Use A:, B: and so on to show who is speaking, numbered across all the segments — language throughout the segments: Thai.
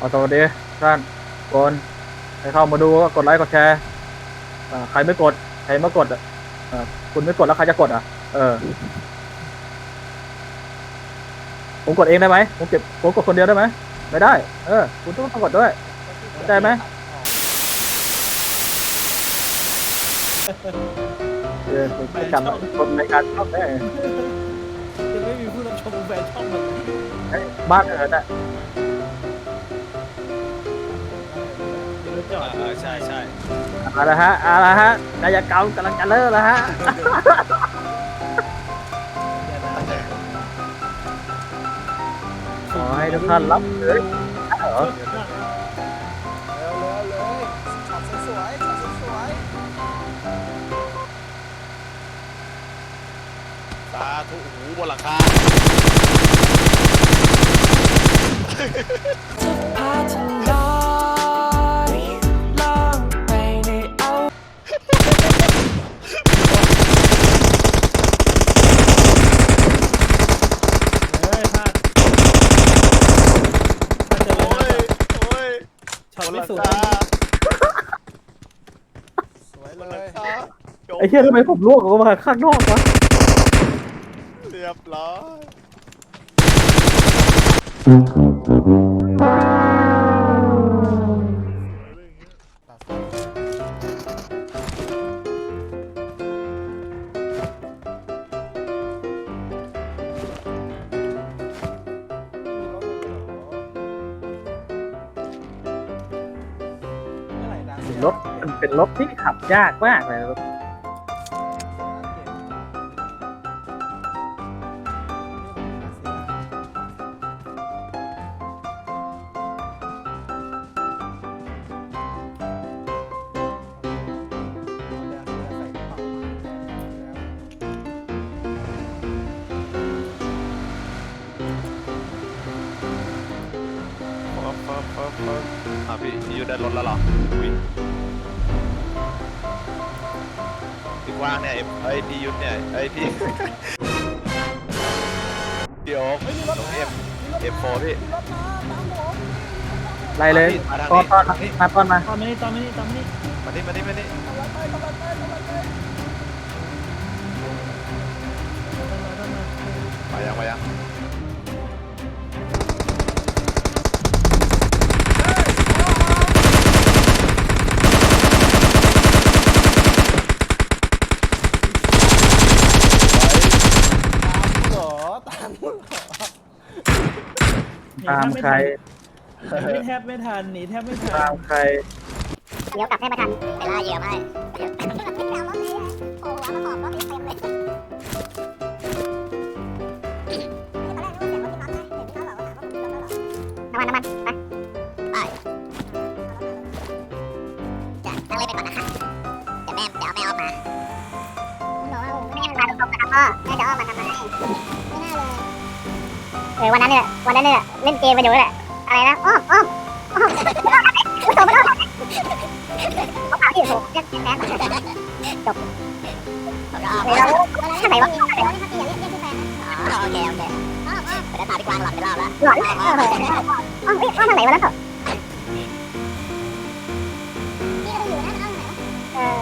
A: เอาสวัสดีท่านคนใครเข้ามาดูก็กดไลค์กดแชร์อ่าใครไม่กดใครไม่กดอะอ่าคุณไม่กดแล้วใครจะกดอะ เออ ผมกดเองได้ไหมผมเก็บผมกดคนเดียวได้ไหมไม่ได้ เออ คุณต้องกดด้วยเข้าใจไหมเออผมจะจำคนในการช่องได้
B: จะไม่มีผู้รับชมแฟนช่องมัน
A: เอ้ยบ้านเอิร์ดอะ
B: ถจอด
C: เออใช่ใช่
A: เอาละฮะเอาละฮะกายกรรมกำลังจะเริ่มแล้วฮะขอให้ทุกท่านรับเลยเหรอ
D: เร็วเร็วเลยช็อตสวยๆช็อตสวย
C: สาธุหูบนหลังคา
E: พา ไอ้
B: เหี้ย
A: ทำไมผมลวกออกมาข้างนอกวะ
C: เรียบร้อย
D: เมื่อไหร่นะ
A: รถมันเป็นรถที่ขับยากมากเลย
C: ปั๊บป๊บอะพี่พี่อยู่ด้รถแล้วเหรออุ้ยพี่กว้างเนี่ยเอ็มเอ้ยพี่ยุทธเนี่ยเอ้ยพี่พี่โอ๊คตรงเอ็มเอ็มโฟพี่
A: ไล่เลย
C: มาทาง
A: ตอน
C: นี้
A: ตอน
C: ทางนี้
A: มาตอนมา
B: ตอนนี้ตอนนี้ตอนนี้
C: มานี่มานี่มานี่มายังมายัง
D: เหรอตามเหรอ
A: ตามใคร
B: หนีไม่แทบไม่ทันหนีแทบไม่ทั
A: ตานมใคร
F: เลี้ยวกลับให้มาทันเวลาเหยื่อมาให้เดี๋ยวไม่เอารถนี้โอ้โหเอามาขอบรถ ออวันนั้นเนี่ยวันนั้นเนี่ยเล่นเกมกันอยู่แหละอะไรนะอ้อมอ้อมอ้อมโตมาแล้วเขาถามที่โถเรียกแฟนจบเราทำไมวะอ๋อโอเคโอเคไปได้ตาพี่กวางหลอนไปรอบแล้วหลอนเอออ๋อเอ้ยว่าทางไหนวะนั่นเถอะเออ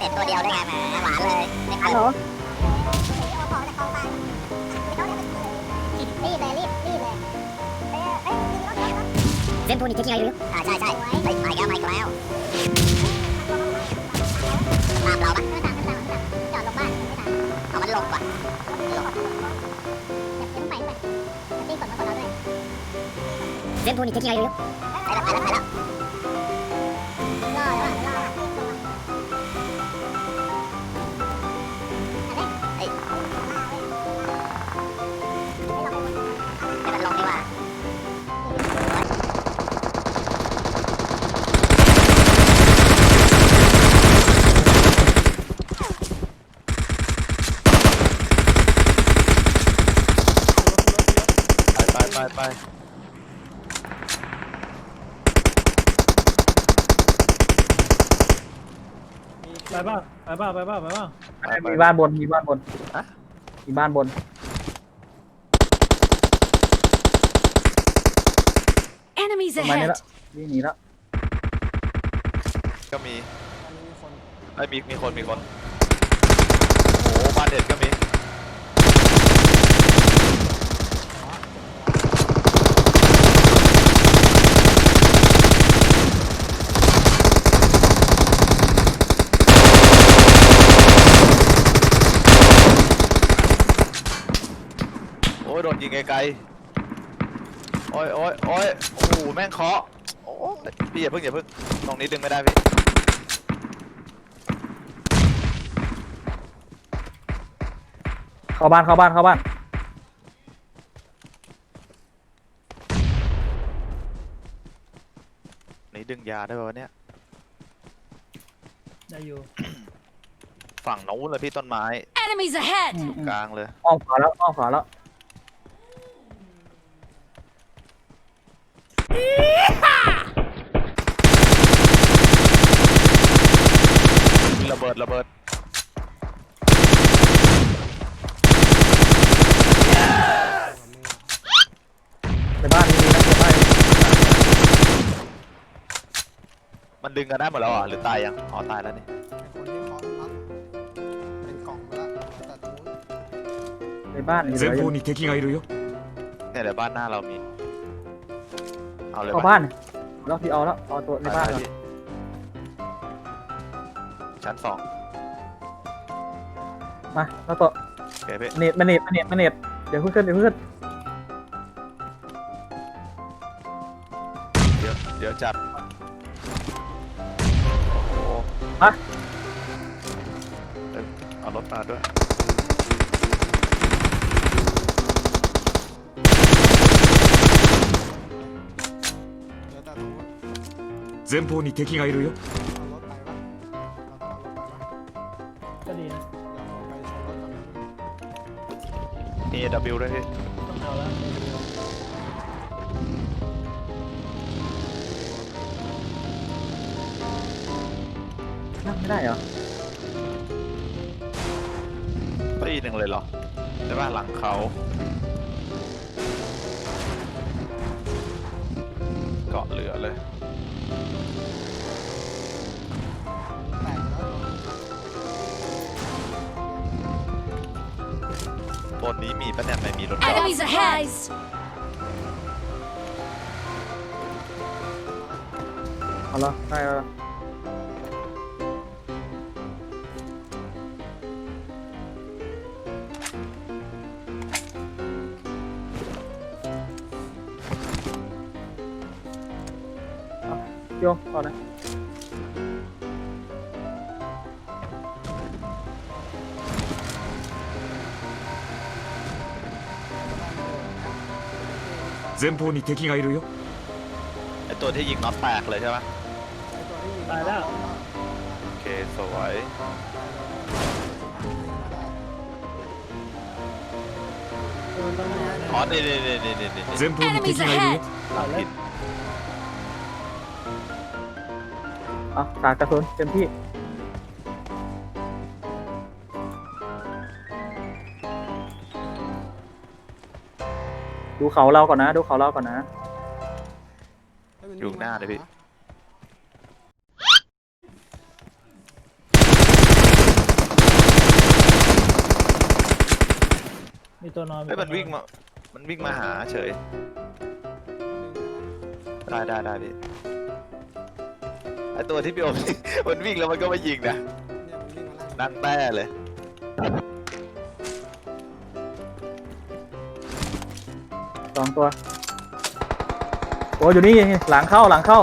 F: เด็ดตัวเดียวได้ไงแหมหวานเลย ไม่ทันหนูรีบเลยรีบรีบเลยเส้นพูนี่จะที่อะไรอยู่อ่าใช่ใช่ไปไปแล้วไปแล้วตามเราปะไม่ตามไม่ตามจอดลงบ้านไม่ตามเอามันลงก่อนลงเดี๋ยวไปไปตีกดมากดเราด้วยเส้นพูนี่จะที่อะไรอยู่ไปแล้วไปแล้วไปแล้ว
C: ไป
B: บ้าไปบ้าไปบ้าไปบ้า
A: มีบ้านบน มีบ้านบนมีบ้านบน
E: Enemies ahead!
A: ละวิ่หนีละ
C: ก็มีไอ้ยมีมีคนมีคนโอ้บ้านเด็ดก็มี โอ้ยโดนยิงไกลๆ โอ้ยโอ้ยโอ้ยโอ้โหแม่งเคาะโอ้ยพี่อย่าเพิ่งอย่าเพิ่งตรงนี้ดึงไม่ได้พี่
A: เข้าบ้านเข้าบ้านเข้าบ้าน
C: นี่ดึงยาได้ป่าวะเนี่ย
B: ได้อยู่
C: ฝั่งนู้นเลยพี่ต้นไม้
E: Enemies ahead!
A: อืมอืม
C: กลางเลย
A: อ้อมขวาแล้วอ้อมขวาแล้ว
C: ระเบิดระเบิด
A: ในบ้านมีนะในบ้านมี
C: มันดึงกันได้หมดแล้วอ่ะหรือตายยังอ๋อตายแล้วนี่
D: ไอ้คนที่เคาะน็อตเป็นกล่องไปแล้วแต่ตรงนู้น
A: ในบ้านมีเหลื
G: 前
A: ออยู่
G: 方に敵がいるよ
C: เนี่ยเดี๋ยวบ้านหน้าเรามี เอาเลย
A: เข้า
C: ปะ
A: บ้านแล้วพี่เอาแล้วเอาตัวในบ้าน
C: ไป
A: ก่อน
C: ๆพี่ ชั้นสอง
A: มาแล้วตัว
C: โอเคพี่
A: เน็ตมาเน็ตมาเน็ตมาเน็ตเดี๋ยวเพิ่งขึ้นเดี๋ยวเพิ่งขึ้น
C: เดี๋ยวเดี๋ยวจัดโอ้โห
A: มา
C: เอ้ยเอารถมาด้วย
D: เดี๋ยวแต่ตรงนู้น
G: 前方に敵がいるよ
B: นะ
D: นี่
C: W ด้วยพี่
B: ต้องเอาแล้ว
A: นั่งไม่ได้เหรอ
C: ตีหนึ่งเลยเหรอใช่ป่ะหลังเขาเกาะเหลือเลย บนนี้มีปะเนี่ยไม่มีรถจอด
E: Enemies ahead!
A: เอาละได้แล้วเอาโยมเอานะ
G: 前方に敵がいるよ
C: ไอตัวที่ยิงน็อตแตกเลยใช่ปะ
B: ตายแล้ว
C: โอเคสวย
B: เออต้องมานะ
C: อ๋อนี่นี่นี่นี่นี่นี่
G: 前方に
E: Enemies
G: 敵がいるよ
E: ahead!
B: ตายแล้ว
A: เอาสาดกระสุนเต็มที่ ดูเขาเราก่อนนะ ดูเขาเราก่อนนะ
C: อยู่หน้าเลยพี่
B: มีตัวนอน
C: เฮ้ยมันวิ่งมา มันวิ่งมาหาเฉย ได้ได้ได้พี่ไอตัวที่พี่โอม มันวิ่งแล้วมันก็มายิงนะ
D: เนี่ยมันวิ่งมาไล่
C: นั่งแต้เลย
A: สองตัว โอ้อยู่นี่หลังเข้าหลังเข้า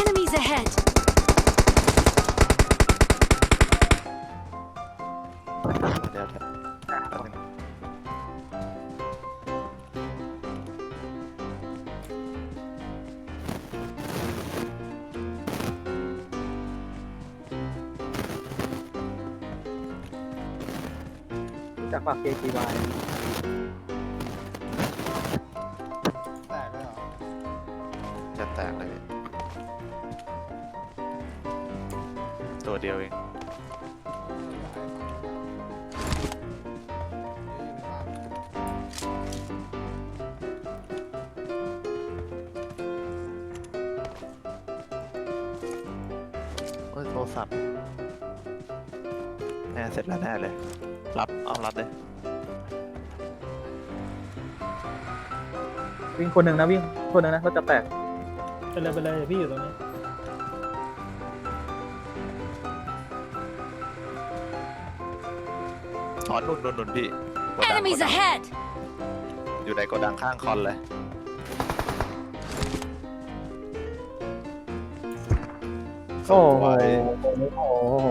E: Enemies ahead!
C: เดี๋ยวเดี๋ยวแป๊บนึง
A: จจากปาก KTY
D: ตกเลย
C: ตัวเดียวเอง
D: โอ้ยโท
C: รศัพท์แน่เสร็จแล้วแน่เลย รับ เอารับเลย
A: วิ่งคนหนึ่งนะวิ่งคนหนึ่งนะรถจะแตก
B: ไปเลยไปเลยเดี๋ยวพี่อยู่ตรงนี้
C: ถอนนุ่นนุ่นนุ่นพี่โกดัง
E: Enemies
C: โกดัง
E: ahead!
C: อยู่ในโกดังข้างคอนเลย
A: โอ้โห
C: สวย
A: โอ้โห